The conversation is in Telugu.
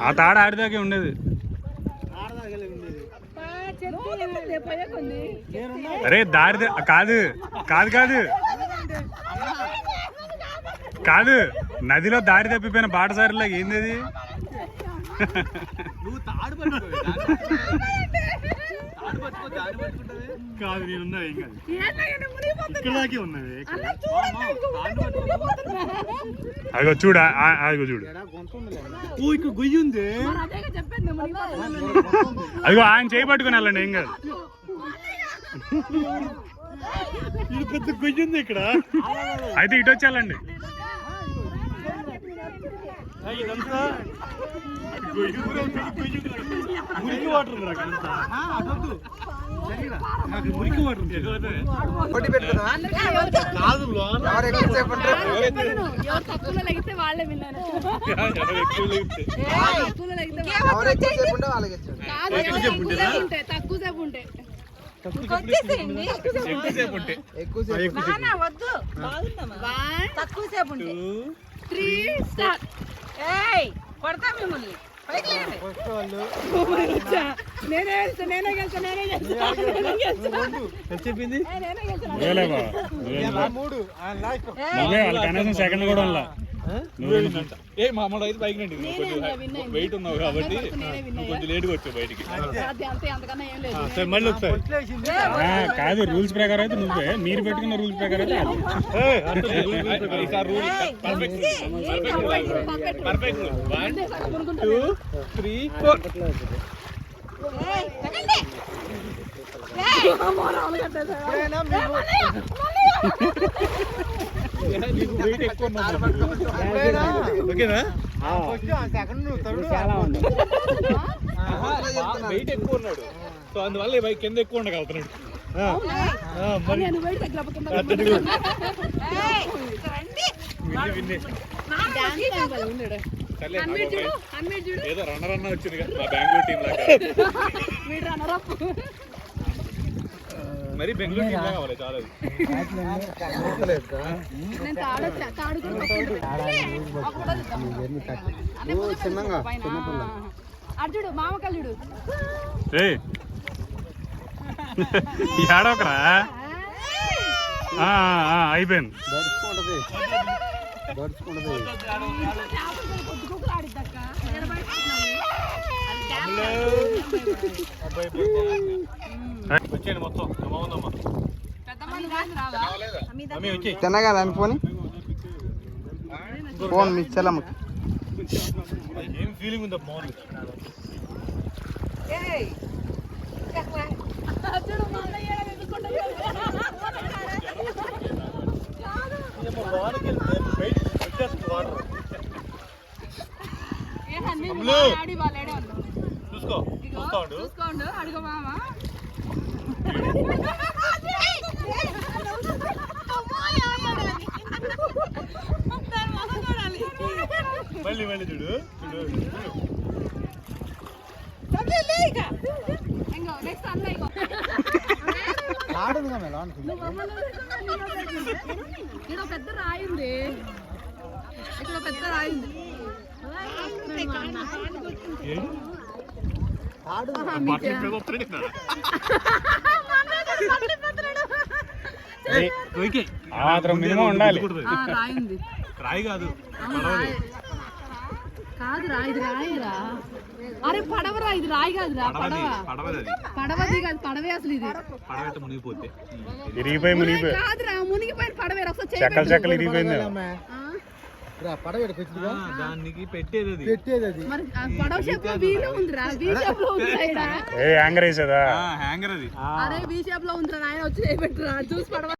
ఆ తాడ ఆడిదాకే ఉండేది. అరే దారి కాదు. కాదు కాదు. కాదు. నదిలో దారి తప్పిపోయిన బాటసారిలో ఏంది అది? నువ్వు తాడు కాదు నేను ఏం కాదు. ఉన్నది మునిగిపోతున్నా. అదిగో చూడు అదిగో చూడు. ఓ ఇక్కడ గొయ్యి ఉంది. అదేగా ఆయన చేయి పట్టుకుని వెళ్ళండి ఏం కాదు. ఇది పెద్ద గొయ్యి ఉంది ఇక్కడ. అయితే ఇటు వచ్చి వెళ్ళండి. ఇదంతా మురికి వాటర్ మురికి వాటర్ ఉంది వాళ్ళే విన్నారు తక్కువ సేపు ఉంటే ఎక్కువసేపు ఉంటే వద్దు వన్ ఉంటే త్రీ స్టార్ ఏయ్ కొడతా మిమ్మల్ని. నేనే నేనే నేనే చెప్పింది. మూడు కనీసం సెకండ్ కూడా ఏ మామూలు అయితే బైక్ నండి నేనే ఇంకా win అయింది. వెయిట్ ఉన్నావు కాబట్టి. కొంచెం లేట్గా వచ్చావు బయటికి. సరే మళ్ళీ ఒకసారి. కాదు రూల్స్ ప్రకారం అయితే నువ్వే. మీరు పెట్టుకున్న రూల్స్ ప్రకారం అయితే perfect. One two three four. ఏయ్, ఓకేనా? వెయిట్ ఎక్కువ ఉన్నాడు. సో అందువల్ల ఈ బైక్ కింద ఎక్కువ ఉండగలుగుతున్నాడు. ఏదో రన్నర్ అన్న వచ్చింది మా బెంగళూరు టీం లాగా. మరి బెంగళూరు కావాలి చాలా నేను తాడొచ్చా తాడు కూడా పట్టుకుంటా. ఒక ఫోటో తీద్దాం. అదే ముందు పెట్టు, పైన. అటు చూడు మామకల్ చూడు. ఏయ్. ఏడవకరా ఆ, ఆ, అయిపోయింది. వచ్చేయండి మొత్తం. తిన్నగా దాని ఫోన్? ఫోన్ మీ చెల్లమ్మకి. ఏం ఫీలింగ్ ఉందా బాగుంది. చూసుకో. ఉండు. చూసుకోండు. అడుగు మామ. మళ్ళీ మళ్ళీ చూడు చూడు ఇక్కడ పెద్ద రాయి ఉంది. ఇక్కడ పెద్ద రాయి ఉంది. మాత్రం మినిమం ఉండాలి. ఆ, రాయి ఉంది రాయి కాదు రాయి. కాదురా ఇది రాయిరా. అరే పడవరా ఇది రాయి కాదురా పడవ. పడవది కాదు పడవే అసలు ఇది. మునిగిపోతే ఇరిగిపోయి మునిగిపోయి. కాదురా మునిగిపోయిన పడవేరా ఒకసారి చెక్కలు. చెక్కలు ఇరిగిపోయింది ఆ, దానికి పెట్టేది అది. మరి పడవ షేప్లో వీలు ఉందిరా బీ షేప్లో ఉందిరా. ఏ యాంగర్ వేసేదా? హ్యాంగర్ అది. అరే బీ షేప్లో ఉందిరా నాయన వచ్చి పెట్టురా చూసి పడవ